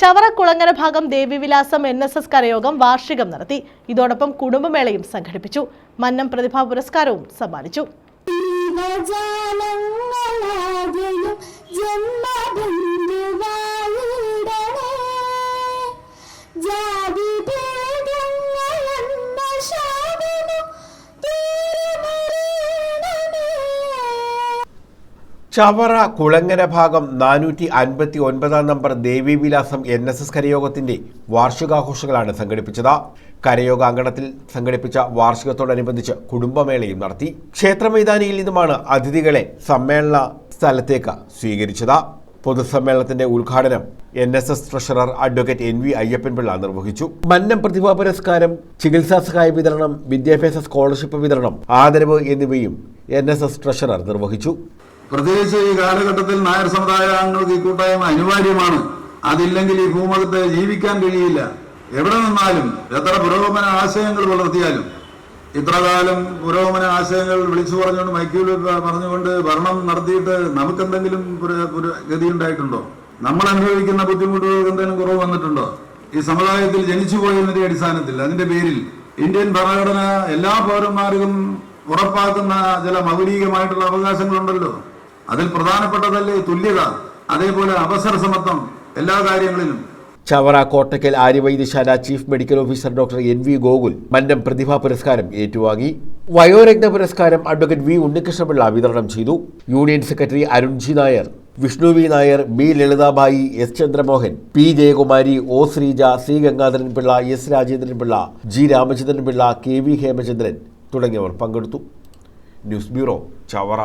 ചവറ കുളങ്ങര ഭാഗം Devivilasam N S S കരയോഗം വാർഷികം നടത്തി. ഇതോടൊപ്പം കുടുംബമേളയും സംഘടിപ്പിച്ചു. മന്നം പ്രതിഭാ പുരസ്കാരവും സമ്മാനിച്ചു. ചവറ കുളങ്ങര ഭാഗം നാനൂറ്റി അൻപത്തി ഒൻപതാം number Devivilasam N S S കരയോഗത്തിന്റെ വാർഷികാഘോഷങ്ങളാണ് സംഘടിപ്പിച്ചത്. കരയോഗ അങ്കണത്തിൽ സംഘടിപ്പിച്ച വാർഷികത്തോടനുബന്ധിച്ച് കുടുംബമേളയും നടത്തി. ക്ഷേത്രമൈതാനിയിൽ നിന്നുമാണ് അതിഥികളെ സമ്മേളന സ്ഥലത്തേക്ക് സ്വീകരിച്ചത്. പൊതുസമ്മേളനത്തിന്റെ ഉദ്ഘാടനം N S S treasurer advocate N V Ayyappanpillai നിർവഹിച്ചു. മന്നം പ്രതിഭാ പുരസ്കാരം ചികിത്സാ സഹായ വിതരണം വിദ്യാഭ്യാസ സ്കോളർഷിപ്പ് വിതരണം ആദരവ് എന്നിവയും എൻ എസ് എസ് ട്രഷറർ നിർവഹിച്ചു. പ്രത്യേകിച്ച് ഈ കാലഘട്ടത്തിൽ നായർ സമുദായങ്ങൾക്ക് ഈ കൂട്ടായ്മ അനിവാര്യമാണ്. അതില്ലെങ്കിൽ ഈ ഭൂമുഖത്ത് ജീവിക്കാൻ കഴിയില്ല. എവിടെ നിന്നാലും എത്ര പുരോഗമന ആശയങ്ങൾ വളർത്തിയാലും. ഇത്രകാലം പുരോഗമന ആശയങ്ങൾ വിളിച്ചു പറഞ്ഞുകൊണ്ട് മൈക്കൂലി പറഞ്ഞുകൊണ്ട് ഭരണം നടത്തിയിട്ട് നമുക്കെന്തെങ്കിലും ഗതി ഉണ്ടായിട്ടുണ്ടോ നമ്മൾ അനുഭവിക്കുന്ന ബുദ്ധിമുട്ടുകൾക്ക് എന്തെങ്കിലും കുറവ് വന്നിട്ടുണ്ടോ? ഈ സമുദായത്തിൽ ജനിച്ചു പോയതിന്റെ അടിസ്ഥാനത്തിൽ അതിന്റെ പേരിൽ ഇന്ത്യൻ ഭരണഘടന എല്ലാ പൗരന്മാർക്കും ഉറപ്പാക്കുന്ന ചില മൗലികമായിട്ടുള്ള അവകാശങ്ങളുണ്ടല്ലോ. അതിൽ പ്രധാനപ്പെട്ടതല്ലേ തുല്യത അതേപോലെ അവസര സമത്വം എല്ലാ കാര്യങ്ങളിലും. Chavara Kottakkal Aryavaidyasala chief medical officer doctor N V Gokul Mannam പ്രതിഭാ പുരസ്കാരം ഏറ്റുവാങ്ങി. വയോരത്ന പുരസ്കാരം അഡ്വക്കേറ്റ് വി ഉണ്ണികൃഷ്ണപിള്ള വിതരണം ചെയ്തു. Union secretary Arunji Nair Vishnu V Nair B Lalithabai S Chandramohan P Jayakumari O Sreeja C Gangadharan Pillai S Rajendran Pillai G Ramachandran Pillai K V Hemachandran തുടങ്ങിയവർ പങ്കെടുത്തു. News bureau Chavara.